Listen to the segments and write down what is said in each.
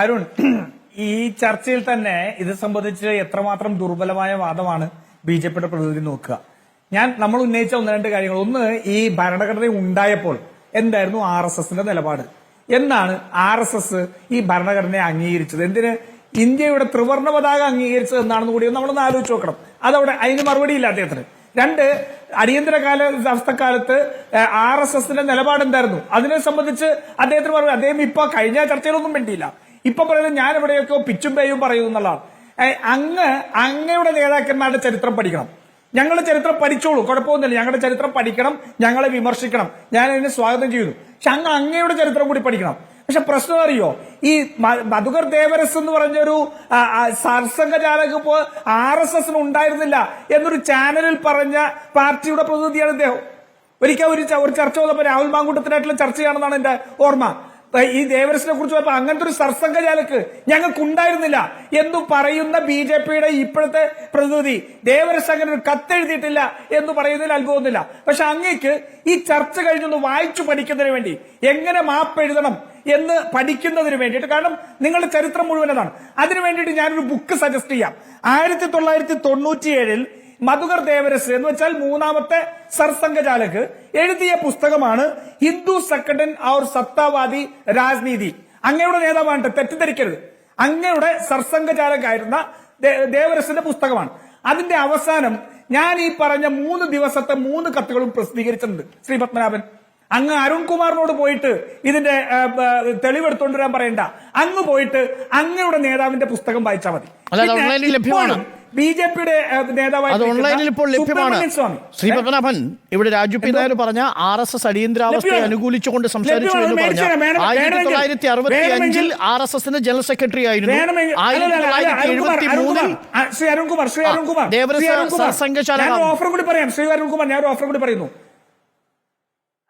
അരുൺ ഈ ചർച്ചയിൽ തന്നെ ഇത് സംബന്ധിച്ച് എത്രമാത്രം ദുർബലമായ വാദമാണ് ബി ജെ പിയുടെ പ്രതിനിധി നോക്കുക. ഞാൻ നമ്മൾ ഉന്നയിച്ച ഒന്ന് രണ്ട് കാര്യങ്ങൾ. ഒന്ന് ഈ ഭരണഘടന ഉണ്ടായപ്പോൾ എന്തായിരുന്നു ആർ എസ് എസിന്റെ നിലപാട്? എന്നാണ് ആർ എസ് എസ് ഈ ഭരണഘടനയെ അംഗീകരിച്ചത്? എന്തിന്? ഇന്ത്യയുടെ ത്രിവർണ പതാക അംഗീകരിച്ചത് എന്നാണെന്ന് കൂടി നമ്മളൊന്ന് ആലോചിച്ച് നോക്കണം. അതവിടെ അതിന് മറുപടി ഇല്ല അദ്ദേഹത്തിന്. രണ്ട് അടിയന്തരകാല അവസ്ഥക്കാലത്ത് ആർ എസ് എസിന്റെ നിലപാട് എന്തായിരുന്നു അതിനെ സംബന്ധിച്ച് അദ്ദേഹത്തിന് പറഞ്ഞു അദ്ദേഹം ഇപ്പൊ കഴിഞ്ഞ ചർച്ചയിലൊന്നും വേണ്ടിയില്ല ഇപ്പൊ പറയുന്നത് ഞാൻ എവിടെയൊക്കെ പിച്ചും പേയും പറയുന്നു എന്നുള്ളതാണ്. അങ്ങ് അങ്ങയുടെ നേതാക്കന്മാരുടെ ചരിത്രം പഠിക്കണം. ഞങ്ങളുടെ ചരിത്രം പഠിച്ചോളൂ കുഴപ്പമൊന്നുമില്ല. ഞങ്ങളുടെ ചരിത്രം പഠിക്കണം ഞങ്ങളെ വിമർശിക്കണം. ഞാൻ അതിനെ സ്വാഗതം ചെയ്യുന്നു. പക്ഷെ അങ്ങ് അങ്ങയുടെ ചരിത്രം കൂടി പഠിക്കണം. പക്ഷെ പ്രശ്നം അറിയോ? ഈ മധുകർ ദേവരസ് എന്ന് പറഞ്ഞൊരു സർസംഘചാലക് ഇപ്പോ ആർ എസ് എസിന് ഉണ്ടായിരുന്നില്ല എന്നൊരു ചാനലിൽ പറഞ്ഞ പാർട്ടിയുടെ പ്രതിനിധിയാണ് ഇദ്ദേഹം. ഒരിക്കൽ ഒരു ഒരു ചർച്ച വന്നപ്പോൾ രാഹുൽ മാങ്കൂട്ടത്തിനായിട്ടുള്ള ചർച്ചയാണെന്നാണ് എന്റെ ഓർമ്മ. ഈ ദേവരസിനെ കുറിച്ച് പറഞ്ഞപ്പോൾ അങ്ങനത്തെ ഒരു സർസംഘചാലക്ക് ഞങ്ങൾക്ക് ഉണ്ടായിരുന്നില്ല എന്ന് പറയുന്ന ബി ജെ പിയുടെ ഇപ്പോഴത്തെ പ്രതിനിധി ദേവരസ് അങ്ങനെ ഒരു കത്തെഴുതിയിട്ടില്ല എന്ന് പറയുന്നതിൽ അത്ഭുതമൊന്നുമില്ല. പക്ഷെ അങ്ങേക്ക് ഈ ചർച്ച കഴിഞ്ഞൊന്ന് വായിച്ചു പഠിക്കുന്നതിന് വേണ്ടി എങ്ങനെ മാപ്പ് എഴുതണം എന്ന് പഠിക്കുന്നതിന് വേണ്ടിയിട്ട്. കാരണം നിങ്ങളുടെ ചരിത്രം മുഴുവൻ അതാണ് അതിനു വേണ്ടിയിട്ട് ഞാനൊരു ബുക്ക് സജസ്റ്റ് ചെയ്യാം. ആയിരത്തി തൊള്ളായിരത്തി തൊണ്ണൂറ്റിയേഴിൽ മധുകർ ദേവരസ് എന്ന് വെച്ചാൽ മൂന്നാമത്തെ സർസംഘചാലക് എഴുതിയ പുസ്തകമാണ് ഹിന്ദു സെക്കൻഡൻ ഔർ സത്താവാദി രാജ്നീതി. അങ്ങയുടെ നേതാവാണ്. തെറ്റിദ്ധരിക്കരുത്. അങ്ങയുടെ സർസംഘചാലകായിരുന്ന ദേവരസിന്റെ പുസ്തകമാണ്. അതിന്റെ അവസാനം ഞാൻ ഈ പറഞ്ഞ മൂന്ന് ദിവസത്തെ മൂന്ന് കത്തുകളും പ്രസിദ്ധീകരിച്ചിട്ടുണ്ട്. ശ്രീ പത്മനാഭൻ. അങ്ങ് അരുൺകുമാറിനോട് പോയിട്ട് ഇതിന്റെ തെളിവെടുത്തോണ്ട് വരാൻ പറയണ്ട. അങ്ങ് പോയിട്ട് അങ്ങയുടെ നേതാവിന്റെ പുസ്തകം വായിച്ചാൽ മതി. ലഭ്യമാണ്. ബി ജെ പിയുടെ നേതാവായി സ്വാമി. ശ്രീ പത്മനാഭൻ ഇവിടെ രാജു പി നായർ പറഞ്ഞ ആർ എസ് എസ് അടിയന്തരാവസ്ഥയെ അനുകൂലിച്ചുകൊണ്ട് സംസാരിച്ചു എന്ന് പറഞ്ഞ ആയിരത്തി തൊള്ളായിരത്തി അറുപത്തി അഞ്ചിൽ ആർ എസ് എസിന്റെ ജനറൽ സെക്രട്ടറി ആയിരുന്നു. ആയിരത്തി തൊള്ളായിരത്തി എഴുപത്തി മൂന്നിൽ ശ്രീ അരുൺകുമാർ ശ്രീ അരുൺകുമാർ സർസംഘചാലകം. ഓഫർ കൂടി പറയാം. ശ്രീ അരുൺകുമാർ ഞാൻ ഓഫർ കൂടി പറയുന്നു.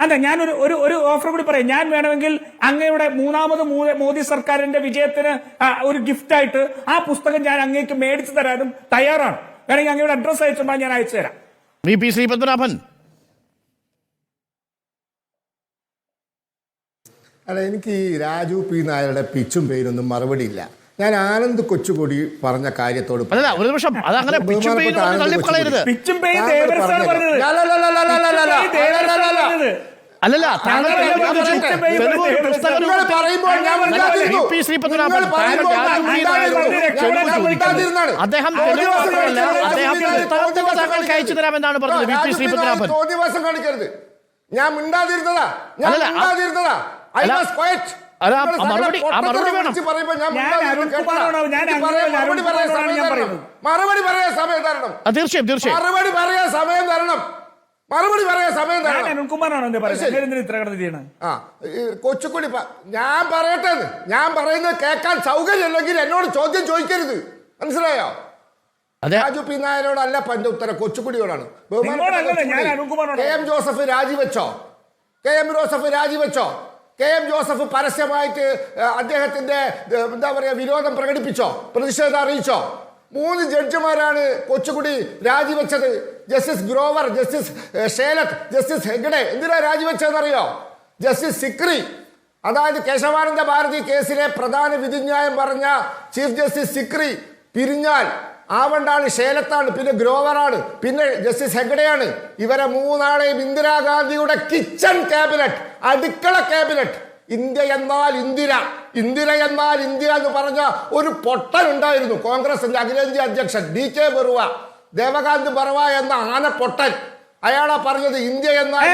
അല്ല ഞാനൊരു ഒരു ഒരു ഓഫർ കൂടി പറയാം. ഞാൻ വേണമെങ്കിൽ അങ്ങയുടെ മൂന്നാമത് മോദി സർക്കാരിന്റെ വിജയത്തിന് ഒരു ഗിഫ്റ്റ് ആയിട്ട് ആ പുസ്തകം ഞാൻ അങ്ങേക്ക് മേടിച്ചു തരാനും തയ്യാറാണ്. വേണമെങ്കിൽ അങ്ങയുടെ അഡ്രസ് അയച്ചുമ്പോൾ ഞാൻ അയച്ചു തരാം. വി പി ശ്രീ പത്മനാഭൻ അല്ല എനിക്ക് ഈ രാജു പി നായരുടെ പിച്ചും പേരൊന്നും മറുപടിയില്ല. ഞാൻ ആനന്ദ് കൊച്ചുകൂടി പറഞ്ഞ കാര്യത്തോട് ഒരു നിമിഷം. അത് അങ്ങനെ പിച്ചും പേര് തള്ളിക്കളയരുത്. പിച്ചും ദേവരസാണ് പറഞ്ഞത്. അദ്ദേഹം അദ്ദേഹം ദിവസം കാണിക്കരുത്. ഞാൻ ഞാൻ ഐ വാസ് ക്വയറ്റ് മറുപടി പറയാൻ സമയം തരണം. തീർച്ചയായും തരണം. സമയം ഞാൻ അരുൺകുമാറാണോ പറയുന്നത്? ഇത്ര കിടന്ന് ആ ഈ കൊച്ചുക്കുടി പ- ഞാൻ പറയട്ടെ എന്ന്. ഞാൻ പറയുന്നത് കേൾക്കാൻ സൗകര്യമില്ലെങ്കിൽ എന്നോട് ചോദ്യം ചോദിക്കരുത്. മനസ്സിലായോ? അതെ. രാജു പി നായരോടല്ല പന്റെ ഉത്തരം. ബഹുമാനപ്പെട്ട കൊച്ചുക്കുടി, ഞാൻ. കെ എം ജോസഫ് രാജിവെച്ചോ? കെ എം ജോസഫ് രാജിവെച്ചോ? കെ എം ജോസഫ് പരസ്യമായിട്ട് ഏഹ്, അദ്ദേഹത്തിന്റെ ഏഹ്, എന്താ പറയാ വിരോധം പ്രകടിപ്പിച്ചോ? പ്രതിഷേധം അറിയിച്ചോ? മൂന്ന് ജഡ്ജിമാരാണ് കൊച്ചുകുടി രാജിവെച്ചത്. Justice Grover justice Shelat justice Hegde എന്തിനാ രാജിവെച്ചതെന്നറിയോ? ജസ്റ്റിസ് സിക്രി അതായത് കേശവാനന്ദ ഭാരതി കേസിലെ പ്രധാന വിധിന്യായം പറഞ്ഞ ചീഫ് ജസ്റ്റിസ് സിക്രി പിരിഞ്ഞാൽ ആവണ്ടാണ് ഷേലത്താണ് പിന്നെ ഗ്രോവറാണ് പിന്നെ ജസ്റ്റിസ് ഹെഗ്ഡെയാണ്. ഇവരെ മൂന്നാളെയും ഇന്ദിരാഗാന്ധിയുടെ കിച്ചൺ ക്യാബിനറ്റ് അടുക്കള ക്യാബിനറ്റ്. ഇന്ത്യ എന്നാൽ ഇന്ദിര ഇന്ദിര എന്നാൽ ഇന്ത്യ എന്ന് പറഞ്ഞ ഒരു പൊട്ടൻ ഉണ്ടായിരുന്നു കോൺഗ്രസിന്റെ അഖിലേന്ത്യാ അധ്യക്ഷൻ ഡി കെ ബറുവ. ദേവകാന്ത് ബർവ എന്ന ആനപ്പൊട്ടൻ. അയാളാ പറഞ്ഞത് ഇന്ത്യ എന്നാൽ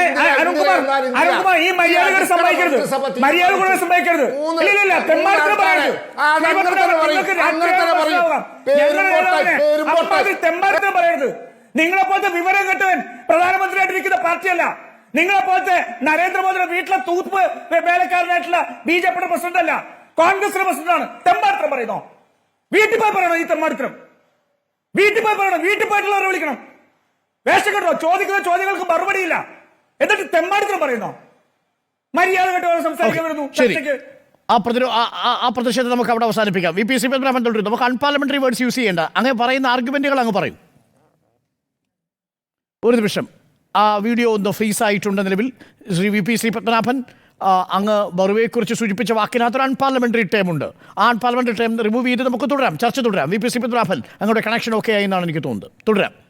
നിങ്ങളെ പോലത്തെ വിവരം കെട്ടവൻ പ്രധാനമന്ത്രിയായിട്ടിരിക്കുന്ന പാർട്ടിയല്ല. നിങ്ങളെ പോലത്തെ നരേന്ദ്രമോദിയുടെ വീട്ടിലെ തൂപ്പ് വേലക്കാരനായിട്ടുള്ള ബി ജെ പിയുടെ പ്രസിഡന്റ് അല്ല. കോൺഗ്രസിന്റെ പ്രസിഡന്റാണ്. തെമ്പാടുത്തരം പറയുന്നോ? വീട്ടിൽ പോയി പറയണോ ഈ തെമ്പാടുത്തരം വീട്ടിൽ പോയി പറയണം വീട്ടിൽ പോയിട്ടുള്ളവരെ വിളിക്കണം. വേഷം കെട്ടോ ചോദിക്കുന്ന ചോദ്യങ്ങൾക്ക് മറുപടിയില്ല. എന്നിട്ട് തെമ്മാടിത്തരം പറയുന്നോ? മര്യാദ കേട്ടോ സംസാരിക്കാൻ വരുന്നു. ശരി. ചർച്ചയ്ക്ക്. ആ പ്രതിരോ ആ- പ്രതിഷേധം നമുക്ക് അവിടെ അവസാനിപ്പിക്കാം. വി പി സി പത്മനാഭൻ തുടരും നമുക്ക് അൺപാർലമെന്ററി വേർഡ്സ് യൂസ് ചെയ്യേണ്ട. അങ്ങനെ പറയുന്ന ആർഗ്യുമെന്റുകൾ അങ്ങ് പറയും. ഒരു നിമിഷം. ആ വീഡിയോ ഒന്ന് ഫ്രീസ് ആയിട്ടുണ്ട് നിലവിൽ. Shri V P C Padmanabhan അങ്ങ് ബറുവയെക്കുറിച്ച് സൂചിപ്പിച്ച വാക്കിനകത്ത് അൺപാർലമെന്ററി ടേം ഉണ്ട്. ആ അൺപാർലമെന്ററി ടേം റിമൂവ് ചെയ്ത് നമുക്ക് തുടരാം. ചർച്ച തുടരാം. വി പി സി പത്മനാഭൻ അങ്ങോട്ട് കണക്ഷൻ ഓക്കെ ആയി എന്നാണ് എനിക്ക് തോന്നുന്നത്. തുടരാം.